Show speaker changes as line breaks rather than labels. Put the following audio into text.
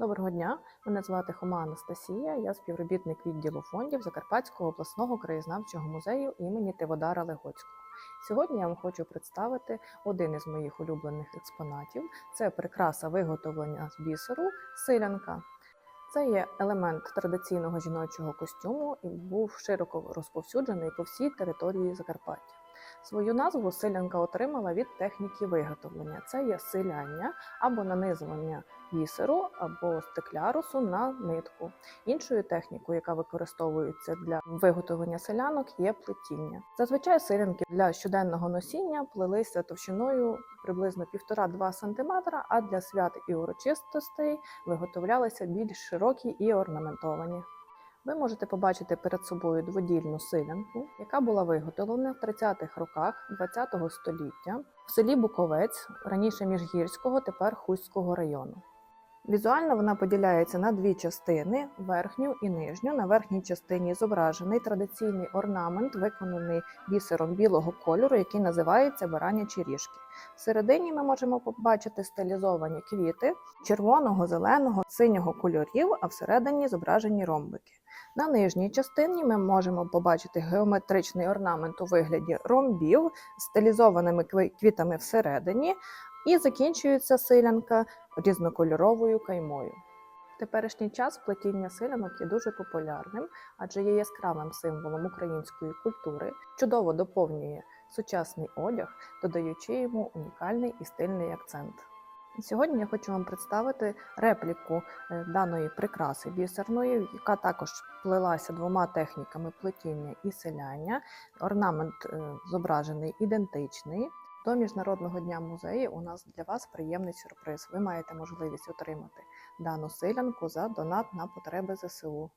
Доброго дня, мене звати Хома Анастасія. Я співробітник відділу фондів Закарпатського обласного краєзнавчого музею імені Тиводара Легоцького. Сьогодні я вам хочу представити один із моїх улюблених експонатів. Це прикраса виготовлення з бісеру силянка. Це є елемент традиційного жіночого костюму і був широко розповсюджений по всій території Закарпаття. Свою назву силянка отримала від техніки виготовлення. Це є силяння або нанизування бісеру або стеклярусу на нитку. Іншою технікою, яка використовується для виготовлення селянок, є плетіння. Зазвичай силянки для щоденного носіння плелися товщиною приблизно 1,5-2 см, а для свят і урочистостей виготовлялися більш широкі і орнаментовані. Ви можете побачити перед собою дводільну силянку, яка була виготовлена в 30-х роках ХХ століття в селі Буковець, раніше Міжгірського, тепер Хуського району. Візуально вона поділяється на дві частини верхню і нижню. На верхній частині зображений традиційний орнамент, виконаний бісером білого кольору, який називається баранячі ріжки. Всередині ми можемо побачити стилізовані квіти червоного, зеленого, синього кольорів, а всередині зображені ромбики. На нижній частині ми можемо побачити геометричний орнамент у вигляді ромбів з стилізованими квітами всередині, і закінчується силянка різнокольоровою каймою. В теперішній час плетіння силянок є дуже популярним, адже є яскравим символом української культури, чудово доповнює сучасний одяг, додаючи йому унікальний і стильний акцент. Сьогодні я хочу вам представити репліку е, даної прикраси бісерної, яка також плелася двома техніками плетіння і селяння. Орнамент е, зображений ідентичний. До Міжнародного дня музею у нас для вас приємний сюрприз. Ви маєте можливість отримати дану силянку за донат на потреби ЗСУ.